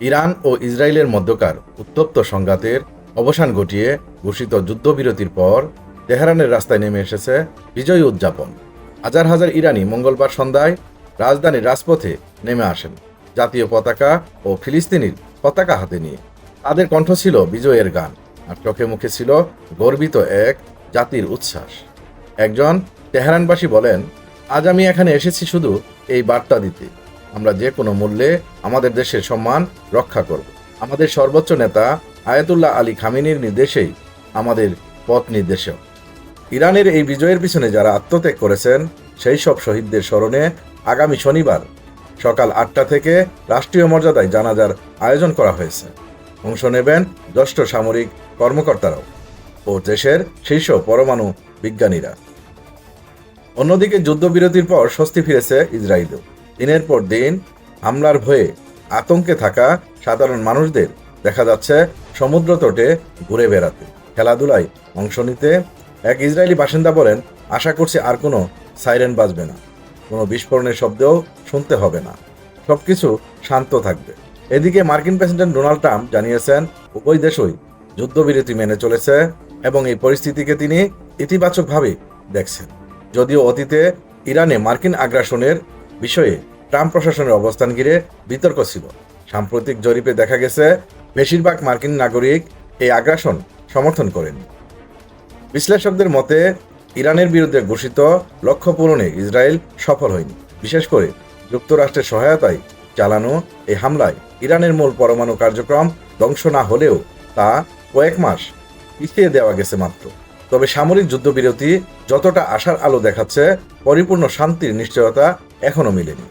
Iran ও ইসরায়েলের মধ্যকার উত্তপ্ত সংঘাতের অবসান ঘটিয়ে ঘোষিত যুদ্ধবিরতির পর তেহরানের রাস্তায় নেমে এসেছে বিজয় উদযাপন। হাজার হাজার ইরানি মঙ্গলবার সন্ধ্যায় রাজধানীর রাজপথে নেমে আসেন জাতীয় পতাকা ও ফিলিস্তিনির পতাকা হাতে নিয়ে। তাদের কণ্ঠ ছিল বিজয়ের গান, আর চোখে মুখে ছিল গর্বিত এক জাতির উচ্ছ্বাস। একজন তেহরানবাসী বলেন, আজ আমি এখানে এসেছি শুধু এই বার্তা দিতে। আমরা যে কোনো মূল্যে আমাদের দেশের সম্মান রক্ষা করব। আমাদের সর্বোচ্চ নেতা আয়াতুল্লাহ আলী খামিনির নির্দেশেই আমাদের পথ নির্দেশক। ইরানের এই বিজয়ের পিছনে যারা আত্মত্যাগ করেছেন, সেই সব শহীদদের স্মরণে আগামী শনিবার সকাল আটটা থেকে রাষ্ট্রীয় মর্যাদায় জানাজার আয়োজন করা হয়েছে। অংশ নেবেন জ্যেষ্ঠ সামরিক কর্মকর্তারাও ও দেশের শীর্ষ পরমাণু বিজ্ঞানীরা। অন্যদিকে যুদ্ধবিরতির পর স্বস্তি ফিরেছে ইসরায়েলও। দিনের পর দিন হামলার ভয়ে আতঙ্কে থাকা সাধারণ মানুষদের দেখা যাচ্ছে সমুদ্র তটে ঘুরে বেড়াতে। খেলাধুলায় অংশ নিতে এক ইসরায়েলি বাসিন্দা বলেন, আশা করছি আর কোনো সাইরেন বাজবে না। কোনো বিস্ফোরণের শব্দেও শুনতে হবে না। সবকিছু শান্ত থাকবে। এদিকে মার্কিন প্রেসিডেন্ট ডোনাল্ড ট্রাম্প জানিয়েছেন, উভয় দেশই যুদ্ধবিরতি মেনে চলেছে এবং এই পরিস্থিতিকে তিনি ইতিবাচকভাবে দেখছেন। যদিও অতীতে ইরানে মার্কিন আগ্রাসনের বিষয়ে ট্রাম্প প্রশাসনের অবস্থান ঘিরে বিতর্ক ছিল। সাম্প্রতিক জরিপে দেখা গেছে, বেশিরভাগ মার্কিন নাগরিক এই আগ্রাসন সমর্থন করেন। বিশ্লেষকদের মতে, ইরানের বিরুদ্ধে ঘোষিত লক্ষ্য পূরণে ইসরায়েল সফল হয়নি। বিশেষ করে যুক্তরাষ্ট্রের সহায়তায় চালানো এই হামলায় ইরানের মূল পরমাণু কার্যক্রম ধ্বংস না হলেও তা কয়েক মাস পিছিয়ে দেওয়া গেছে মাত্র। তবে সামরিক যুদ্ধবিরতি যতটা আশার আলো দেখাচ্ছে, পরিপূর্ণ শান্তির নিশ্চয়তা এখনও মেলেনি।